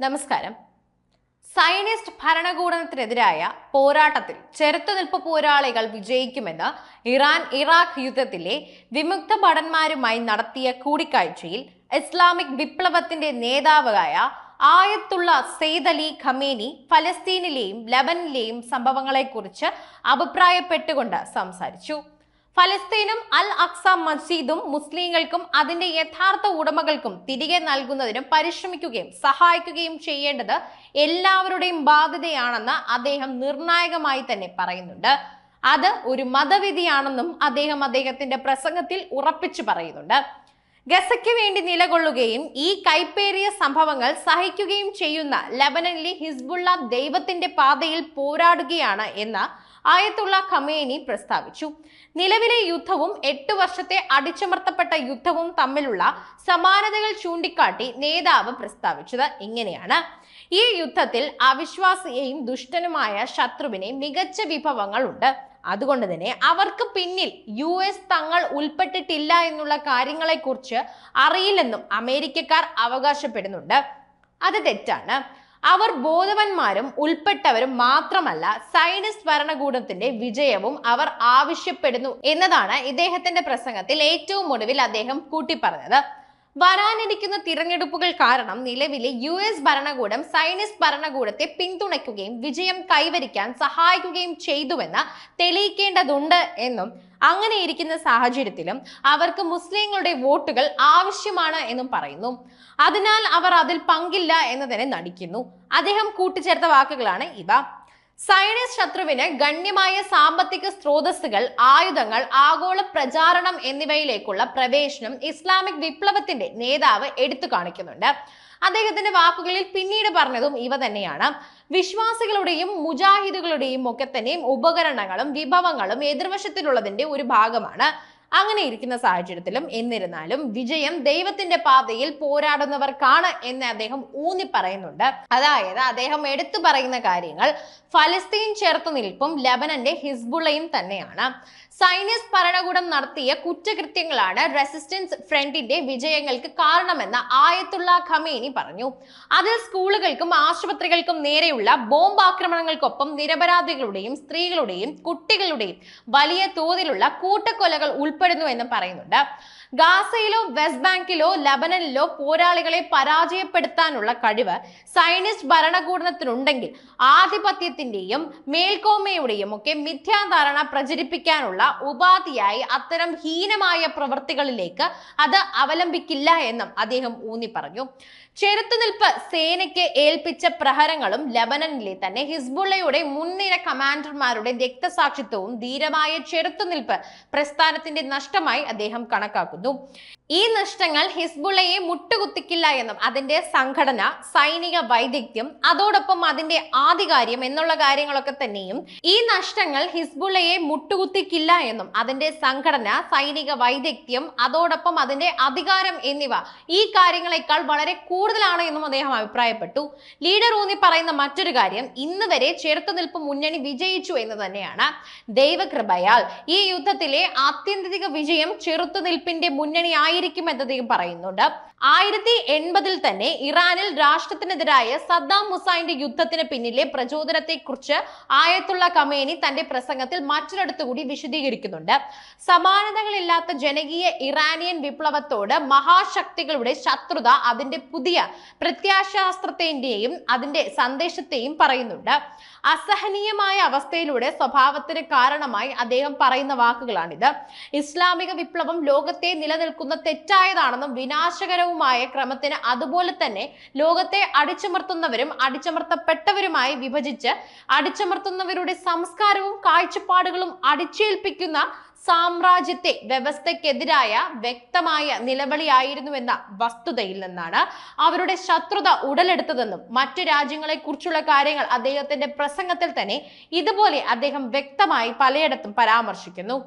നമസ്കാരം. സയനിസ്റ്റ് ഭരണകൂടത്തിനെതിരായ പോരാട്ടത്തിൽ ചെറുത്തുനിൽപ്പ് പോരാളികൾ വിജയിക്കുമെന്ന് ഇറാൻ ഇറാഖ് യുദ്ധത്തിലെ വിമുക്ത ഭടന്മാരുമായി നടത്തിയ കൂടിക്കാഴ്ചയിൽ ഇസ്ലാമിക് വിപ്ലവത്തിന്റെ നേതാവായ ആയത്തുള്ള സെയ്ദ് അലി ഖമേനി ഫലസ്തീനിലെയും ലബനിലെയും സംഭവങ്ങളെക്കുറിച്ച് അഭിപ്രായപ്പെട്ടുകൊണ്ട് സംസാരിച്ചു. ഫലസ്തീനും അൽ അക്സ മസ്ജിദും മുസ്ലിങ്ങൾക്കും അതിന്റെ യഥാർത്ഥ ഉടമകൾക്കും തിരികെ നൽകുന്നതിനും പരിശ്രമിക്കുകയും സഹായിക്കുകയും ചെയ്യേണ്ടത് എല്ലാവരുടെയും ബാധ്യതയാണെന്ന് അദ്ദേഹം നിർണായകമായി തന്നെ പറയുന്നുണ്ട്. അത് ഒരു മതവിധിയാണെന്നും അദ്ദേഹം അദ്ദേഹത്തിന്റെ പ്രസംഗത്തിൽ ഉറപ്പിച്ചു പറയുന്നുണ്ട്. ഗസയ്ക്ക് വേണ്ടി നിലകൊള്ളുകയും ഈ കൈപ്പേറിയ സംഭവങ്ങൾ സഹിക്കുകയും ചെയ്യുന്ന ലബനനിലെ ഹിസ്ബുള്ള ദൈവത്തിന്റെ പാതയിൽ പോരാടുകയാണ് എന്ന് ആയത്തുള്ള ഖമേനി പ്രസ്താവിച്ചു. നിലവിലെ യുദ്ധവും എട്ട് വർഷത്തെ അടിച്ചമർത്തപ്പെട്ട യുദ്ധവും തമ്മിലുള്ള സമാനതകൾ ചൂണ്ടിക്കാട്ടി നേതാവ് പ്രസ്താവിച്ചത് ഇങ്ങനെയാണ്. ഈ യുദ്ധത്തിൽ അവിശ്വാസിയെയും ദുഷ്ടനുമായ ശത്രുവിനെ മികച്ച വിഭവങ്ങളുണ്ട് അതുകൊണ്ട് തന്നെ അവർക്ക് പിന്നിൽ യു എസ് തങ്ങൾ ഉൾപ്പെട്ടിട്ടില്ല എന്നുള്ള കാര്യങ്ങളെക്കുറിച്ച് അറിയില്ലെന്നും അമേരിക്കക്കാർ അവകാശപ്പെടുന്നുണ്ട്. അത് തെറ്റാണ്. അവർ ബോധവന്മാരും ഉൾപ്പെട്ടവരും മാത്രമല്ല സൈനിസ്റ്റ് ഭരണകൂടത്തിന്റെ വിജയവും അവർ ആവശ്യപ്പെടുന്നു എന്നതാണ് ഇദ്ദേഹത്തിന്റെ പ്രസംഗത്തിൽ ഏറ്റവും ഒടുവിൽ അദ്ദേഹം കൂട്ടിപ്പറഞ്ഞത്. വരാനിരിക്കുന്ന തിരഞ്ഞെടുപ്പുകൾ കാരണം നിലവിലെ യു എസ് ഭരണകൂടം സൈനിസ്റ്റ് ഭരണകൂടത്തെ പിന്തുണയ്ക്കുകയും വിജയം കൈവരിക്കാൻ സഹായിക്കുകയും ചെയ്തുവെന്ന് തെളിയിക്കേണ്ടതുണ്ട് എന്നും അങ്ങനെ ഇരിക്കുന്ന സാഹചര്യത്തിലും അവർക്ക് മുസ്ലിങ്ങളുടെ വോട്ടുകൾ ആവശ്യമാണ് എന്നും പറയുന്നു. അതിനാൽ അവർ അതിൽ പങ്കില്ല എന്ന് തന്നെ നടിക്കുന്നു. അദ്ദേഹം കൂട്ടിച്ചേർത്ത വാക്കുകളാണ് ഇവ. സൈനിസ് ശത്രുവിന് ഗണ്യമായ സാമ്പത്തിക സ്രോതസ്സുകൾ ആയുധങ്ങൾ ആഗോള പ്രചാരണം എന്നിവയിലേക്കുള്ള പ്രവേശനം ഇസ്ലാമിക് വിപ്ലവത്തിന്റെ നേതാവ് എടുത്തു കാണിക്കുന്നുണ്ട്. അദ്ദേഹത്തിന്റെ വാക്കുകളിൽ പിന്നീട് പറഞ്ഞതും ഇവ തന്നെയാണ്. വിശ്വാസികളുടെയും മുജാഹിദുകളുടെയും ഒക്കെ തന്നെയും ഉപകരണങ്ങളും വിഭവങ്ങളും എതിർവശത്തിലുള്ളതിന്റെ ഒരു ഭാഗമാണ്. അങ്ങനെ ഇരിക്കുന്ന സാഹചര്യത്തിലും എന്നിരുന്നാലും വിജയം ദൈവത്തിന്റെ പാതയിൽ പോരാടുന്നവർക്കാണ് എന്ന് അദ്ദേഹം ഊന്നി പറയുന്നുണ്ട്. അതായത് അദ്ദേഹം എടുത്തു പറയുന്ന കാര്യങ്ങൾ ഫലസ്തീൻ ചേർത്ത് നിൽപ്പും ലബനന്റെ ഹിസ്ബുള്ളയും തന്നെയാണ്. സൈനിസ് ഭരണകൂടം നടത്തിയ കുറ്റകൃത്യങ്ങളാണ് റെസിസ്റ്റൻസ് ഫ്രണ്ടിന്റെ വിജയങ്ങൾക്ക് കാരണമെന്ന് ആയത്തുള്ള ഖമേനി പറഞ്ഞു. അതിൽ സ്കൂളുകൾക്കും ആശുപത്രികൾക്കും നേരെയുള്ള ബോംബ് ആക്രമണങ്ങൾക്കൊപ്പം നിരപരാധികളുടെയും സ്ത്രീകളുടെയും കുട്ടികളുടെയും വലിയ തോതിലുള്ള കൂട്ടക്കൊലകൾ ഉൾപ്പെടുന്നു എന്ന് പറയുന്നുണ്ട്. ഗാസയിലോ വെസ്റ്റ് ബാങ്കിലോ ലബനനിലോ പോരാളികളെ പരാജയപ്പെടുത്താനുള്ള കഴിവ് സൈനിസ്റ്റ് ഭരണകൂടത്തിനുണ്ടെങ്കിൽ ആധിപത്യത്തിന്റെയും മേൽക്കോമയുടെയും ഒക്കെ മിഥ്യാധാരണ പ്രചരിപ്പിക്കാനുള്ള ഉപാധിയായി അത്തരം ഹീനമായ പ്രവൃത്തികളിലേക്ക് അത് അവലംബിക്കില്ല എന്നും അദ്ദേഹം ഊന്നി പറഞ്ഞു ചെറുത്തുനിൽപ്പ് സേനയ്ക്ക് ഏൽപ്പിച്ച പ്രഹരങ്ങളും ലബനനിലെ തന്നെ ഹിസ്ബുള്ളയുടെ മുൻനിര കമാൻഡർമാരുടെ രക്തസാക്ഷിത്വവും ധീരമായ ചെറുത്തുനിൽപ്പ് പ്രസ്ഥാനത്തിന്റെ നഷ്ടമായി അദ്ദേഹം കണക്കാക്കുന്നു. ഈ നഷ്ടങ്ങൾ ഹിസ്ബുള്ളയെ മുട്ടുകുത്തിക്കില്ല എന്നും അതിന്റെ സംഘടന സൈനിക വൈദഗ്ധ്യം അതോടൊപ്പം അതിന്റെ ആധികാര്യം എന്നുള്ള കാര്യങ്ങളൊക്കെ തന്നെയും ഈ നഷ്ടങ്ങൾ ഹിസ്ബുള്ളയെ മുട്ടുകുത്തിക്കില്ല എന്നും അതിന്റെ സംഘടന സൈനിക വൈദഗ്ധ്യം അതോടൊപ്പം അതിന്റെ അധികാരം എന്നിവ ഈ കാര്യങ്ങളെക്കാൾ വളരെ കൂടുതലാണ് എന്നും അദ്ദേഹം അഭിപ്രായപ്പെട്ടു. ലീഡർ ഊന്നി പറയുന്ന മറ്റൊരു കാര്യം ഇന്ന് വരെ ചെറുത്തുനിൽപ്പ് മുന്നണി വിജയിച്ചു എന്ന് തന്നെയാണ്. ദൈവകൃപയാൽ ഈ യുദ്ധത്തിലെ ആത്യന്തിക വിജയം ചെറുത്തുനിൽപ്പിന്റെ മുന്നണി ആയിരിക്കുമെന്ന് എന്നതയും പറയുന്നുണ്ട്. ആയിരത്തി എൺപതിൽ തന്നെ ഇറാനിൽ രാഷ്ട്രത്തിനെതിരായ സദ്ദാം ഹുസൈന്റെ യുദ്ധത്തിന് പിന്നിലെ പ്രചോദനത്തെ കുറിച്ച് ആയത്തുള്ള കമേനി തന്റെ പ്രസംഗത്തിൽ മറ്റൊരിടത്തു കൂടി വിശദീകരിക്കുന്നുണ്ട്. സമാനതകളില്ലാത്ത ജനകീയ ഇറാനിയൻ വിപ്ലവത്തോട് മഹാശക്തികളുടെ ശത്രുത അതിന്റെ പുതിയ പ്രത്യാശാസ്ത്രത്തിന്റെയും അതിന്റെ സന്ദേശത്തെയും പറയുന്നുണ്ട്. അസഹനീയമായ അവസ്ഥയിലൂടെ സ്വഭാവത്തിന് കാരണമായി അദ്ദേഹം പറയുന്ന വാക്കുകളാണിത്. ഇസ്ലാമിക വിപ്ലവം ലോകത്തെ നിലനിൽക്കുന്ന തെറ്റായതാണെന്നും വിനാശകരവുമായ ക്രമത്തിന് അതുപോലെ തന്നെ ലോകത്തെ അടിച്ചമർത്തുന്നവരും അടിച്ചമർത്തപ്പെട്ടവരുമായി വിഭജിച്ച് അടിച്ചമർത്തുന്നവരുടെ സംസ്കാരവും കാഴ്ചപ്പാടുകളും അടിച്ചേൽപ്പിക്കുന്ന സാമ്രാജ്യത്തെ വ്യവസ്ഥയ്ക്കെതിരായ വ്യക്തമായ നിലവിളിയായിരുന്നുവെന്ന വസ്തുതയിൽ നിന്നാണ് അവരുടെ ശത്രുത ഉടലെടുത്തതെന്നും മറ്റു രാജ്യങ്ങളെ കുറിച്ചുള്ള കാര്യങ്ങൾ അദ്ദേഹത്തിന്റെ പ്രസംഗത്തിൽ തന്നെ ഇതുപോലെ അദ്ദേഹം വ്യക്തമായി പലയിടത്തും പരാമർശിക്കുന്നു.